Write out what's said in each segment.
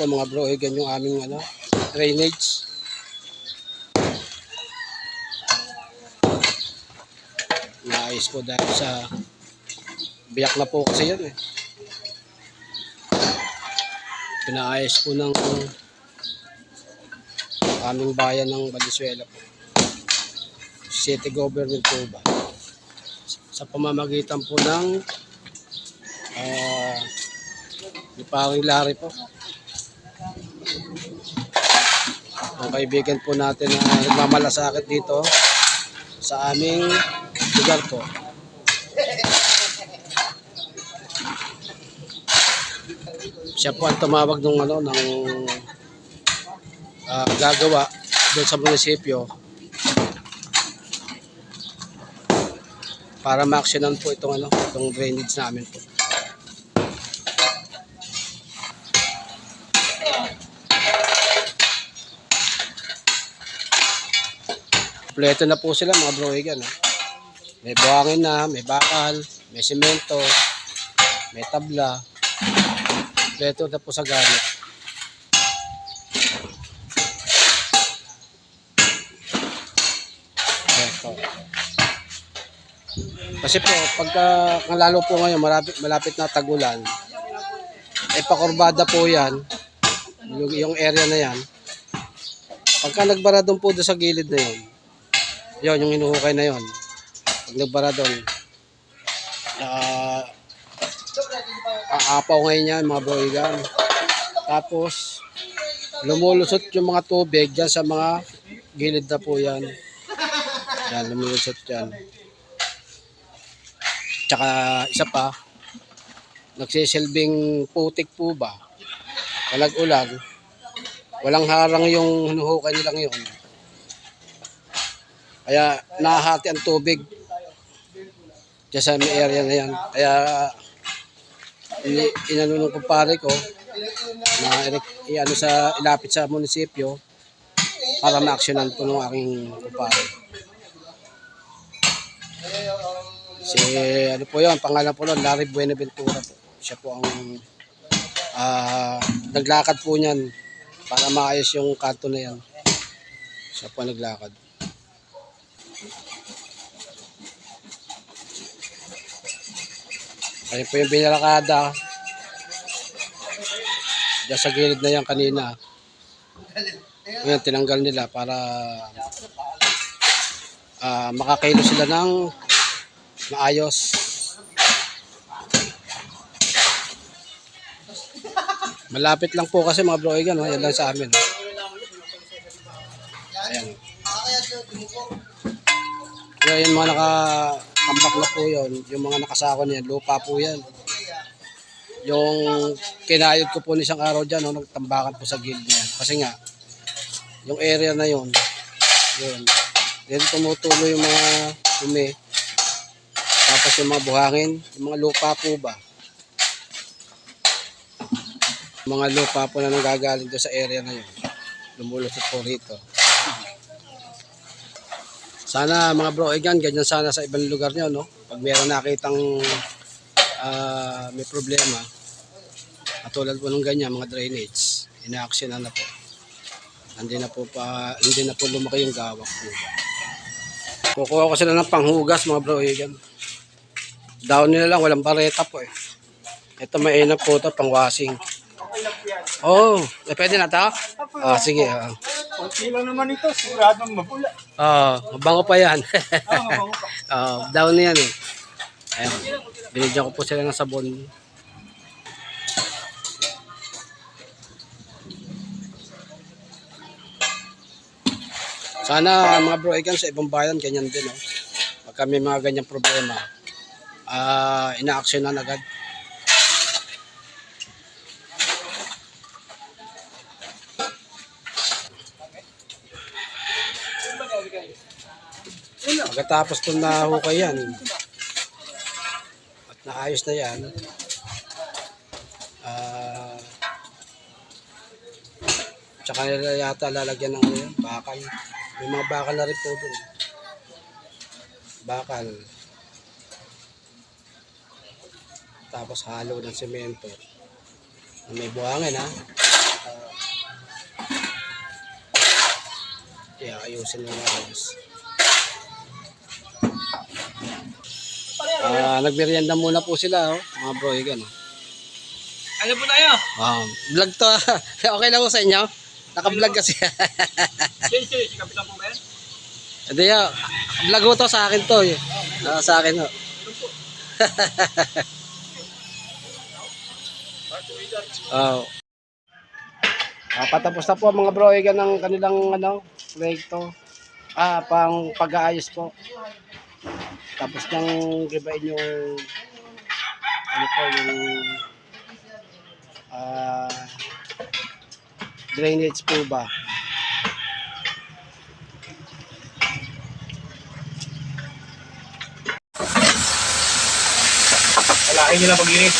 po mga bro, eh, ganyan yung aming ano, drainage. Naayos po dahil sa biyak na po kasi yan eh. Pinaayos po ng aming bayan ng Valenzuela po. City government po ba? Sa pamamagitan po ng ah ni Panging Larry po. Ang kaibigan po natin na nagmamalasakit dito sa aming lugar po. Siya po ang tumawag ng ano ng ah, gagawa doon sa munisipyo para ma-actionan po itong ano, itong drainage namin po. Kompleto na po sila mga broigan. Eh. May buhangin na, may bakal, may semento, may tabla. Kompleto na po sa gamit. Ito. Kasi po, pagka lalo po ngayon, malapit, malapit na tagulan, eh pakurbada po yan, yung, yung area na yan. Pagka nagbara doon po doon sa gilid na yun, yun, yung hinuhukay na yun. Pag nagbara doon, ah, aapaw ngayon yan, mga boygan. Tapos, lumulusot yung mga tubig dyan sa mga gilid na po yan. Yan, lumulusot yan. Tsaka isa pa, nagsisilbing putik po ba? Walag-ulag. Walang harang yung hinuhukay nilang yun. Kaya nahati ang tubig dyan sa may area na yan. Kaya ini- inano ng kumpare ko na i- ano sa ilapit sa munisipyo para ma-actionan po ng aking kumpare. Si ano po yun, pangalan po nun, Larry Buenaventura po. Siya po ang ah, naglakad po niyan para maayos yung kanto na yan. Siya po naglakad. Ayun po yung binalakada. Diyan sa gilid na yan kanina. Ngayon, tinanggal nila para ah, makakailo sila ng maayos. Malapit lang po kasi mga bro, yan, oh, yan lang sa amin. Ayan. Kaya yung mga nakatambak na po yun, yung mga nakasako niyan, lupa po yan. Yung kinayod ko po ni isang araw dyan, no, nagtambakan po sa gilid niyan. Kasi nga, yung area na yun, yun, dito tumutuloy yung mga umi. Tapos yung mga buhangin, yung mga lupa po ba? Mga lupa po na nanggagaling doon sa area na yun. Lumulusot po rito. Sana mga bro, igan, ganyan sana sa ibang lugar nyo, no? Pag meron nakitang ah, may problema, katulad po ng ganyan, mga drainage, ina-action na po. Hindi na po pa, hindi na po lumaki yung gawak po. Kukuha ko sila ng panghugas, mga bro, igan. Down nila lang, walang bareta po eh. Ito mainap po ito, pang washing. Oh, eh, pwede na to? Ah, sige. Ah, Kunti lang naman ito, siguradong mabula. Ah, mabango pa yan. Ah, mabango pa. Ah, down na yan eh. Ayan. Binigyan ko po sila ng sabon. Sana mga bro, ikan sa ibang bayan, ganyan din. Oh. Pag may mga ganyang problema, ah ina-actionan agad. Pagkatapos po na hukay yan, at naayos na yan, ah tsaka nila yata lalagyan ng ano bakal. May mga bakal na rin po doon. Bakal. Tapos halo ng semento. May buhangin ha. Kaya ayusin mo na guys. Ah, nagmerienda muna po sila, oh, mga bro, yan, oh. Ano po tayo? Wow, vlog to. okay lang po sa inyo? Naka-vlog kasi. Sige, sige. Si Kapitan po ba yan? Hindi ah, vlog to sa akin to. Eh. Ah, sa akin, oh. Oh. Ah, patapos na po mga bro, igan ng kanilang ano, proyekto. Ah, pang pag-aayos po. Tapos nang gibain yung ano po yung ah drainage po ba? Wala nila pag-inis.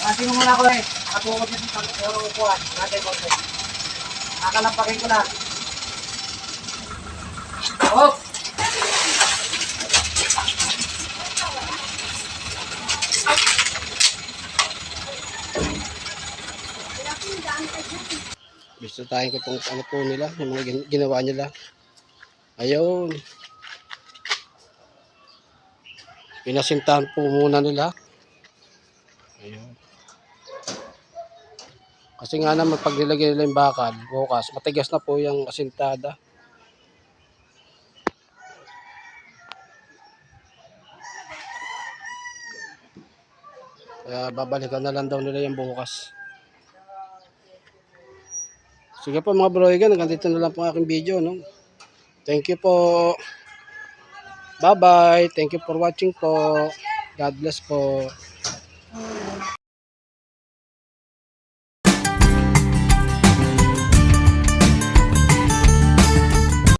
Kasi mo muna ko eh. Nakatungkot niya sa puro upuan. Natin ko. Nakalampakin ko na. Oh! Gusto tayo ko itong ano po nila, yung mga gin- ginawa nila. Ayun. Pinasintahan po muna nila. Kasi nga naman pag nilagay nila yung bakal, bukas, matigas na po yung asintada. Kaya babalikan na lang daw nila yung bukas. Sige po mga broigan, hanggang dito na lang po aking video. No? Thank you po. Bye-bye. Thank you for watching po. God bless po.